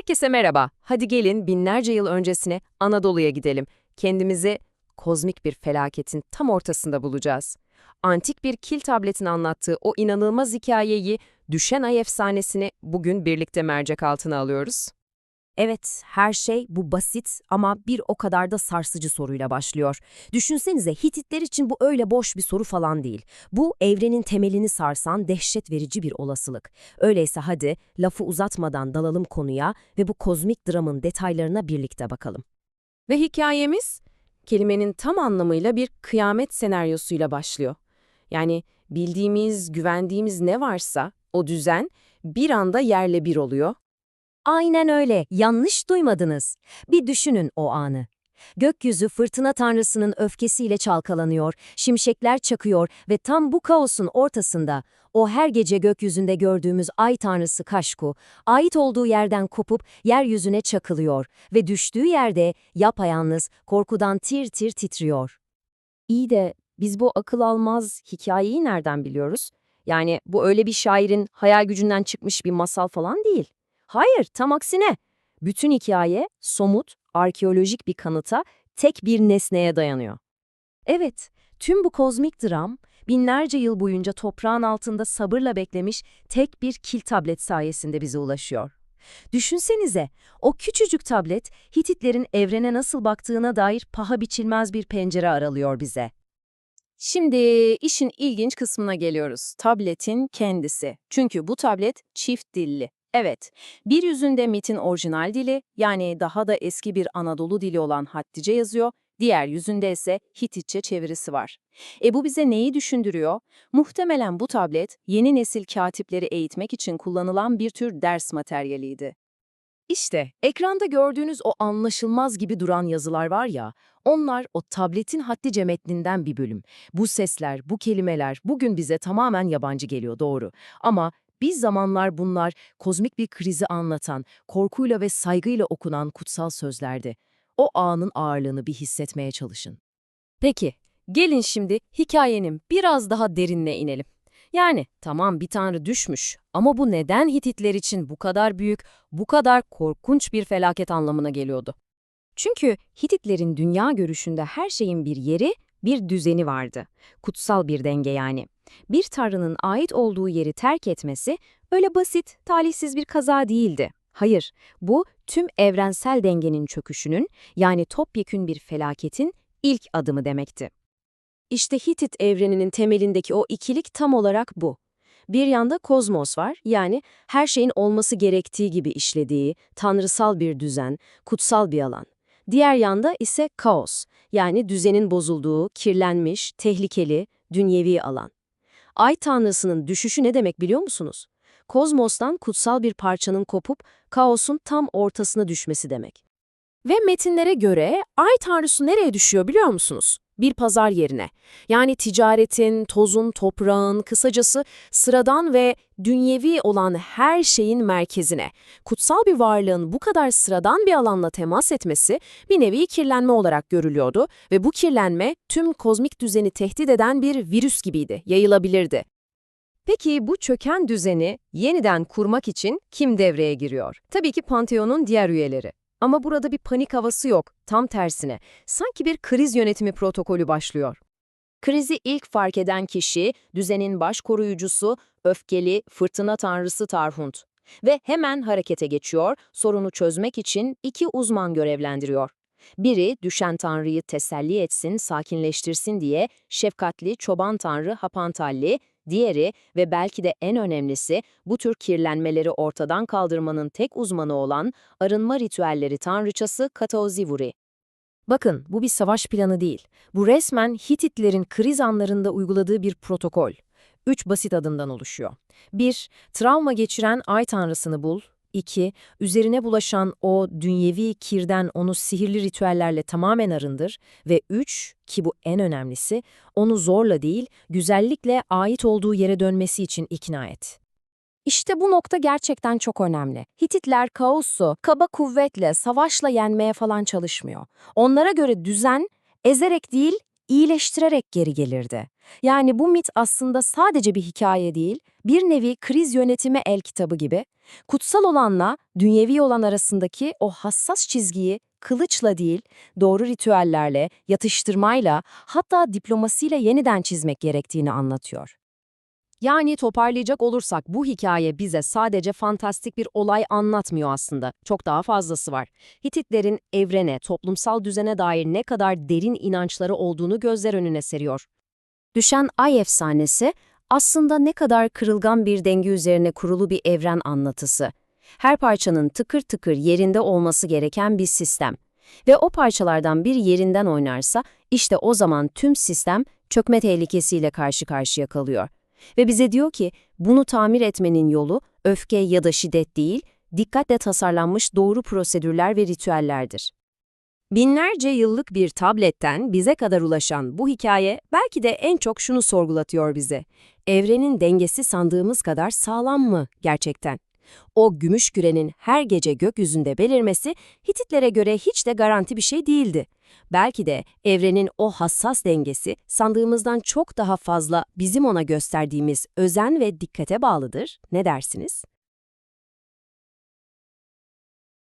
Herkese merhaba. Hadi gelin binlerce yıl öncesine Anadolu'ya gidelim. Kendimizi kozmik bir felaketin tam ortasında bulacağız. Antik bir kil tabletin anlattığı o inanılmaz hikayeyi, düşen ay efsanesini bugün birlikte mercek altına alıyoruz. Evet, her şey bu basit ama bir o kadar da sarsıcı soruyla başlıyor. Düşünsenize Hititler için bu öyle boş bir soru falan değil. Bu evrenin temelini sarsan dehşet verici bir olasılık. Öyleyse hadi lafı uzatmadan dalalım konuya ve bu kozmik dramın detaylarına birlikte bakalım. Ve hikayemiz kelimenin tam anlamıyla bir kıyamet senaryosuyla başlıyor. Yani bildiğimiz, güvendiğimiz ne varsa o düzen bir anda yerle bir oluyor Aynen öyle, yanlış duymadınız. Bir düşünün o anı. Gökyüzü fırtına tanrısının öfkesiyle çalkalanıyor, şimşekler çakıyor ve tam bu kaosun ortasında o her gece gökyüzünde gördüğümüz ay tanrısı Kaşku, ait olduğu yerden kopup yeryüzüne çakılıyor ve düştüğü yerde yapayalnız korkudan tir tir titriyor. İyi de biz bu akıl almaz hikayeyi nereden biliyoruz? Yani bu öyle bir şairin hayal gücünden çıkmış bir masal falan değil. Hayır, tam aksine. Bütün hikaye somut, arkeolojik bir kanıta, tek bir nesneye dayanıyor. Evet, tüm bu kozmik dram, binlerce yıl boyunca toprağın altında sabırla beklemiş tek bir kil tablet sayesinde bize ulaşıyor. Düşünsenize, o küçücük tablet Hititlerin evrene nasıl baktığına dair paha biçilmez bir pencere aralıyor bize. Şimdi işin ilginç kısmına geliyoruz. Tabletin kendisi. Çünkü bu tablet çift dilli. Evet, bir yüzünde MIT'in orijinal dili, yani daha da eski bir Anadolu dili olan Hattice yazıyor, diğer yüzünde ise Hititçe çevirisi var. E bu bize neyi düşündürüyor? Muhtemelen bu tablet, yeni nesil katipleri eğitmek için kullanılan bir tür ders materyaliydi. İşte, ekranda gördüğünüz o anlaşılmaz gibi duran yazılar var ya, onlar o tabletin Hattice metninden bir bölüm. Bu sesler, bu kelimeler bugün bize tamamen yabancı geliyor, doğru. Ama bir zamanlar bunlar kozmik bir krizi anlatan, korkuyla ve saygıyla okunan kutsal sözlerdi. O anın ağırlığını bir hissetmeye çalışın. Peki, gelin şimdi hikayenin biraz daha derinine inelim. Yani tamam bir tanrı düşmüş ama bu neden Hititler için bu kadar büyük, bu kadar korkunç bir felaket anlamına geliyordu? Çünkü Hititlerin dünya görüşünde her şeyin bir yeri, bir düzeni vardı. Kutsal bir denge yani. Bir tanrının ait olduğu yeri terk etmesi öyle basit, talihsiz bir kaza değildi. Hayır, bu tüm evrensel dengenin çöküşünün yani topyekün bir felaketin ilk adımı demekti. İşte Hitit evreninin temelindeki o ikilik tam olarak bu. Bir yanda kozmos var, yani her şeyin olması gerektiği gibi işlediği, tanrısal bir düzen, kutsal bir alan. Diğer yanda ise kaos, yani düzenin bozulduğu, kirlenmiş, tehlikeli, dünyevi alan. Ay tanrısının düşüşü ne demek biliyor musunuz? Kozmostan kutsal bir parçanın kopup kaosun tam ortasına düşmesi demek. Ve metinlere göre ay tanrısı nereye düşüyor biliyor musunuz? Bir pazar yerine. Yani ticaretin, tozun, toprağın, kısacası sıradan ve dünyevi olan her şeyin merkezine. Kutsal bir varlığın bu kadar sıradan bir alanla temas etmesi bir nevi kirlenme olarak görülüyordu ve bu kirlenme tüm kozmik düzeni tehdit eden bir virüs gibiydi, yayılabilirdi. Peki bu çöken düzeni yeniden kurmak için kim devreye giriyor? Tabii ki Pantheon'un diğer üyeleri. Ama burada bir panik havası yok, tam tersine. Sanki bir kriz yönetimi protokolü başlıyor. Krizi ilk fark eden kişi, düzenin baş koruyucusu, öfkeli, fırtına tanrısı Tarhunt. Ve hemen harekete geçiyor, sorunu çözmek için iki uzman görevlendiriyor. Biri düşen tanrıyı teselli etsin, sakinleştirsin diye şefkatli çoban tanrı Hapantalli, Diğeri ve belki de en önemlisi bu tür kirlenmeleri ortadan kaldırmanın tek uzmanı olan arınma ritüelleri tanrıçası Kataozivuri. Bakın bu bir savaş planı değil. Bu resmen Hititlerin kriz anlarında uyguladığı bir protokol. Üç basit adımdan oluşuyor. 1. Travma geçiren ay tanrısını bul. 2. Üzerine bulaşan o dünyevi kirden onu sihirli ritüellerle tamamen arındır. Ve 3. Ki bu en önemlisi, onu zorla değil, güzellikle ait olduğu yere dönmesi için ikna et. İşte bu nokta gerçekten çok önemli. Hititler kaosu, kaba kuvvetle, savaşla yenmeye falan çalışmıyor. Onlara göre düzen, ezerek değil, iyileştirerek geri gelirdi. Yani bu mit aslında sadece bir hikaye değil, bir nevi kriz yönetimi el kitabı gibi, kutsal olanla dünyevi olan arasındaki o hassas çizgiyi kılıçla değil, doğru ritüellerle, yatıştırmayla, hatta diplomasiyle yeniden çizmek gerektiğini anlatıyor. Yani toparlayacak olursak bu hikaye bize sadece fantastik bir olay anlatmıyor aslında. Çok daha fazlası var. Hititlerin evrene, toplumsal düzene dair ne kadar derin inançları olduğunu gözler önüne seriyor. Düşen ay efsanesi aslında ne kadar kırılgan bir denge üzerine kurulu bir evren anlatısı. Her parçanın tıkır tıkır yerinde olması gereken bir sistem. Ve o parçalardan bir yerinden oynarsa işte o zaman tüm sistem çökme tehlikesiyle karşı karşıya kalıyor. Ve bize diyor ki bunu tamir etmenin yolu öfke ya da şiddet değil, dikkatle tasarlanmış doğru prosedürler ve ritüellerdir. Binlerce yıllık bir tabletten bize kadar ulaşan bu hikaye belki de en çok şunu sorgulatıyor bize. Evrenin dengesi sandığımız kadar sağlam mı gerçekten? O gümüş kürenin her gece gökyüzünde belirmesi Hititlere göre hiç de garanti bir şey değildi. Belki de evrenin o hassas dengesi sandığımızdan çok daha fazla bizim ona gösterdiğimiz özen ve dikkate bağlıdır. Ne dersiniz?